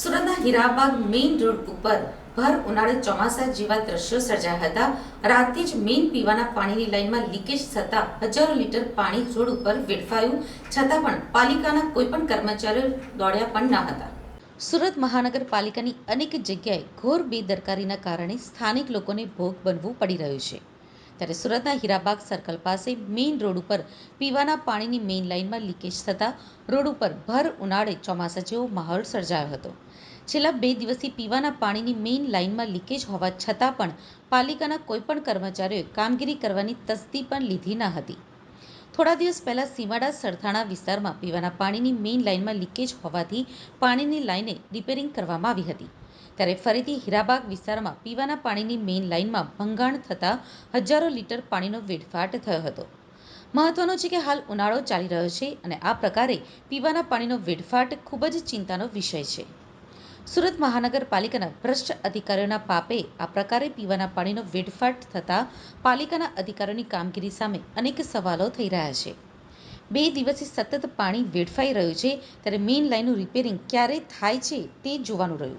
સુરતના Hirabag main road ઉપર ભર ઉનાળે ચોમાસા જેવા દ્રશ્યો સર્જાયા હતા. રાતે જ મેઇન પીવાના પાણીની લાઇનમાં લીકેજ થતાં હજારો લીટર પાણી રોડ ઉપર વેડફાયું, છતાં પણ પાલિકાના કોઈપણ કર્મચારીઓ દોડ્યા પણ ન હતા. સુરત મહાનગરપાલિકાની અનેક જગ્યાએ ઘોર બેદરકારીના કારણે સ્થાનિક લોકોને ભોગ બનવું પડી રહ્યું છે. ત્યારે સુરતના હીરાબાગ સર્કલ પાસે મેઇન રોડ ઉપર પીવાના પાણીની મેઇન લાઇનમાં લીકેજ થતાં રોડ ઉપર ભર ઉનાળે ચોમાસા જેવો માહોલ સર્જાયો હતો. છેલ્લા બે દિવસથી પીવાના પાણીની મેઇન લાઇનમાં લીકેજ હોવા છતાં પણ પાલિકાના કોઈપણ કર્મચારીઓએ કામગીરી કરવાની તસ્દી પણ લીધી ન હતી. થોડા દિવસ પહેલાં સીમાડા સરથાણા વિસ્તારમાં પીવાના પાણીની મેઇન લાઇનમાં લીકેજ હોવાથી પાણીની લાઈને રિપેરિંગ કરવામાં આવી હતી. ત્યારે ફરીથી હીરાબાગ વિસ્તારમાં પીવાના પાણીની મેઇન લાઇનમાં ભંગાણ થતાં હજારો લીટર પાણીનો વેડફાટ થયો હતો. મહત્વનું છે કે હાલ ઉનાળો ચાલી રહ્યો છે અને આ પ્રકારે પીવાના પાણીનો વેડફાટ ખૂબ જ ચિંતાનો વિષય છે. સુરત મહાનગરપાલિકાના ભ્રષ્ટ અધિકારીઓના પાપે આ પ્રકારે પીવાના પાણીનો વેડફાટ થતાં પાલિકાના અધિકારીઓની કામગીરી સામે અનેક સવાલો થઈ રહ્યા છે. બે દિવસથી સતત પાણી વેડફાઈ રહ્યું છે, ત્યારે મેઇન લાઇનનું રિપેરિંગ ક્યારે થાય છે તે જોવાનું રહ્યું.